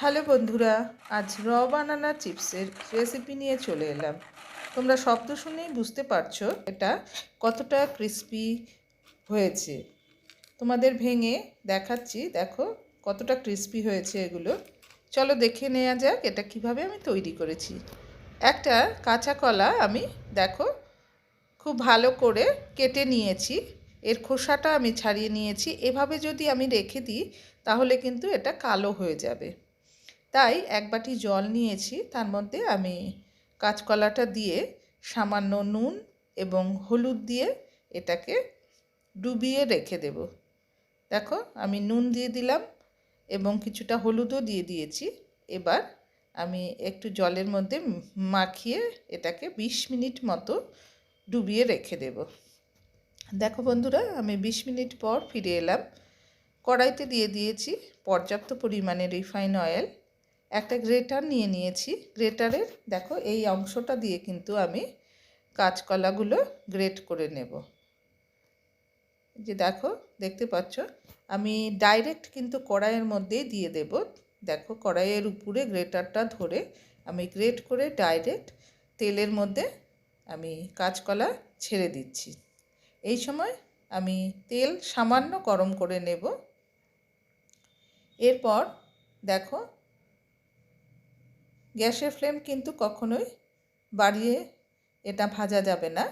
Hello বন্ধুরা, আজ র বানানা চিপসের রেসিপি নিয়ে চলে এলাম। তোমরা শব্দ শুনেই বুঝতে পারছ এটা কতটা ক্রিস্পি হয়েছে। তোমাদের ভেঙে দেখাচ্ছি, দেখো কতটা ক্রিস্পি হয়েছে এগুলো। চলো দেখে নেওয়া যাক এটা কীভাবে আমি তৈরি করেছি। একটা কাঁচা কলা আমি, দেখো, খুব ভালো করে কেটে নিয়েছি। এর খোসাটা আমি ছাড়িয়ে নিয়েছি। এভাবে যদি আমি রেখে দিই, তাহলে কিন্তু এটা কালো হয়ে যাবে। তাই এক বাটি জল নিয়েছি। তার মধ্যে আমি কাঁচকলাটা দিয়ে সামান্য নুন এবং হলুদ দিয়ে এটাকে ডুবিয়ে রেখে দেব। দেখো, আমি নুন দিয়ে দিলাম এবং কিছুটা হলুদও দিয়ে দিয়েছি। এবার আমি একটু জলের মধ্যে মাখিয়ে এটাকে বিশ মিনিট মতো ডুবিয়ে রেখে দেব। দেখো বন্ধুরা, আমি বিশ মিনিট পর ফিরে এলাম। কড়াইতে দিয়ে দিয়েছি পর্যাপ্ত পরিমাণে রিফাইন অয়েল। একটা গ্রেটার নিয়ে নিয়েছি। গ্রেটারের, দেখো, এই অংশটা দিয়ে কিন্তু আমি কাঁচকলাগুলো গ্রেট করে নেব। যে দেখো, দেখতে পাচ্ছ? আমি ডাইরেক্ট কিন্তু কড়াইয়ের মধ্যেই দিয়ে দেব। দেখো, কড়াইয়ের উপরে গ্রেটারটা ধরে আমি গ্রেট করে ডাইরেক্ট তেলের মধ্যে আমি কাঁচকলা ছেড়ে দিচ্ছি। এই সময় আমি তেল সামান্য গরম করে নেব। এরপর, দেখো গ্যাসের ফ্লেম কিন্তু কখনোই বাড়িয়ে এটা ভাজা যাবে না।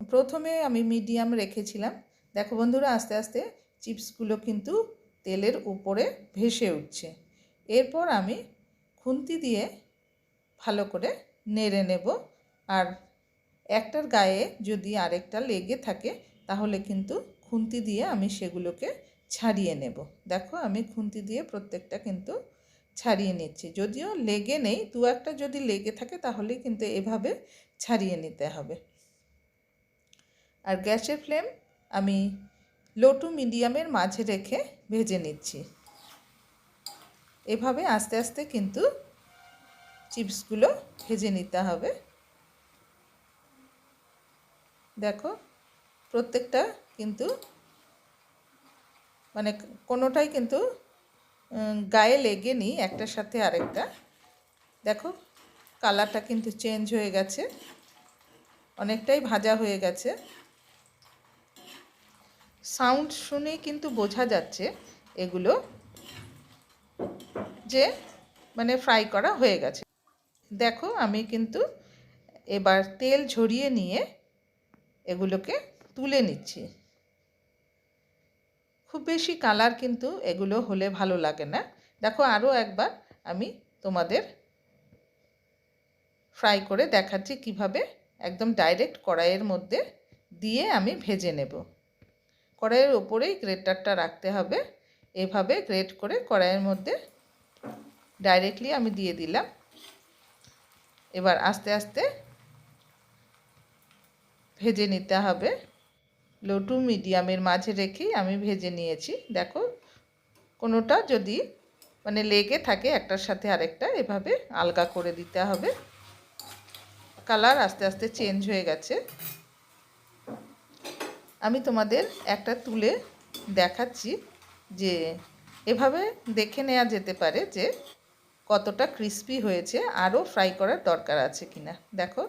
প্রথমে আমি মিডিয়াম রেখেছিলাম। দেখো বন্ধুরা, আস্তে আস্তে চিপসগুলো কিন্তু তেলের উপরে ভেসে উঠছে। এরপর আমি খুন্তি দিয়ে ভালো করে নেড়ে নেব। আর একটার গায়ে যদি আরেকটা লেগে থাকে, তাহলে কিন্তু খুন্তি দিয়ে আমি সেগুলোকে ছাড়িয়ে নেব। দেখো, আমি খুন্তি দিয়ে প্রত্যেকটা কিন্তু ছাড়িয়ে নিচ্ছি। যদিও লেগে নেই, দু একটা যদি লেগে থাকে তাহলে কিন্তু এভাবে ছাড়িয়ে নিতে হবে। আর গ্যাসের ফ্লেম আমি লো টু মিডিয়ামের মাঝে রেখে ভেজে নিচ্ছি। এভাবে আস্তে আস্তে কিন্তু চিপসগুলো ভেজে নিতে হবে। দেখো, প্রত্যেকটা কিন্তু মানে কোনোটাই কিন্তু গায়ে লেগে নি একটার সাথে আরেকটা। দেখো, কালারটা কিন্তু চেঞ্জ হয়ে গেছে। অনেকটাই ভাজা হয়ে গেছে। সাউন্ড শুনে কিন্তু বোঝা যাচ্ছে এগুলো যে মানে ফ্রাই করা হয়ে গেছে। দেখো, আমি কিন্তু এবার তেল ঝরিয়ে নিয়ে এগুলোকে তুলে নিচ্ছি। খুব বেশি কালার কিন্তু এগুলো হলে ভালো লাগে না। দেখো আরও একবার আমি তোমাদের ফ্রাই করে দেখাচ্ছি কীভাবে একদম ডাইরেক্ট কড়াইয়ের মধ্যে দিয়ে আমি ভেজে নেব। কড়াইয়ের ওপরেই গ্রেটারটা রাখতে হবে। এভাবে গ্রেট করে কড়াইয়ের মধ্যে ডাইরেক্টলি আমি দিয়ে দিলাম। এবার আস্তে আস্তে ভেজে নিতে হবে। লো টু মিডিয়ামের মাঝে রেখেই আমি ভেজে নিয়েছি। দেখো, কোনোটা যদি মানে লেগে থাকে একটার সাথে আরেকটা, এভাবে আলগা করে দিতে হবে। কালার আস্তে আস্তে চেঞ্জ হয়ে গেছে। আমি তোমাদের একটা তুলে দেখাচ্ছি যে এভাবে দেখে নেওয়া যেতে পারে যে কতটা ক্রিস্পি হয়েছে, আরও ফ্রাই করার দরকার আছে কিনা। দেখো,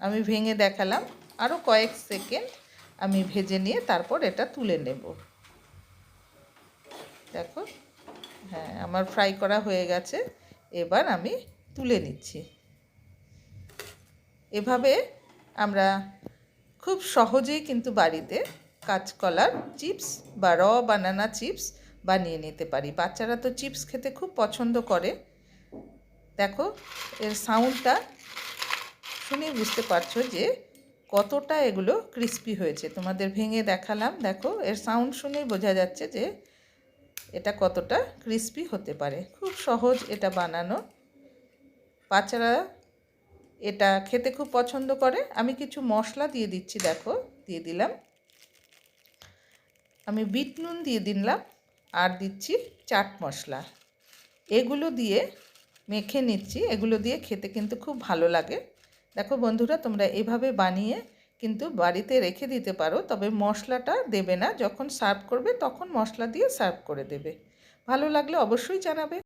আমি ভেঙে দেখালাম। আরও কয়েক সেকেন্ড আমি ভেজে নিয়ে তারপর এটা তুলে নেব। দেখো হ্যাঁ আমার ফ্রাই করা হয়ে গেছে। এবার আমি তুলে নিচ্ছি। এভাবে আমরা খুব সহজেই কিন্তু বাড়িতে কাঁচকলার চিপস বা র বানানা চিপস বানিয়ে নিতে পারি। বাচ্চারা তো চিপস খেতে খুব পছন্দ করে। দেখো, এর সাউন্ডটা শুনে বুঝতে পারছ যে কতটা এগুলো ক্রিস্পি হয়েছে? তোমাদের ভেঙে দেখালাম। দেখো, এর সাউন্ড শুনেই বোঝা যাচ্ছে যে এটা কতটা ক্রিস্পি হতে পারে। খুব সহজ এটা বানানো। বাচ্চারা এটা খেতে খুব পছন্দ করে। আমি কিছু মশলা দিয়ে দিচ্ছি, দেখো, দিয়ে দিলাম। আমি বিট নুন দিয়ে দিলাম আর দিচ্ছি চাট মশলা। এগুলো দিয়ে মেখে নিচ্ছি। এগুলো দিয়ে খেতে কিন্তু খুব ভালো লাগে। দেখো বন্ধুরা, তোমরা এভাবে বানিয়ে কিন্তু বাড়িতে রেখে দিতে পারো, তবে মশলাটা দেবে না। যখন সার্ভ করবে, তখন মশলা দিয়ে সার্ভ করে দেবে। ভালো লাগলে অবশ্যই জানাবে।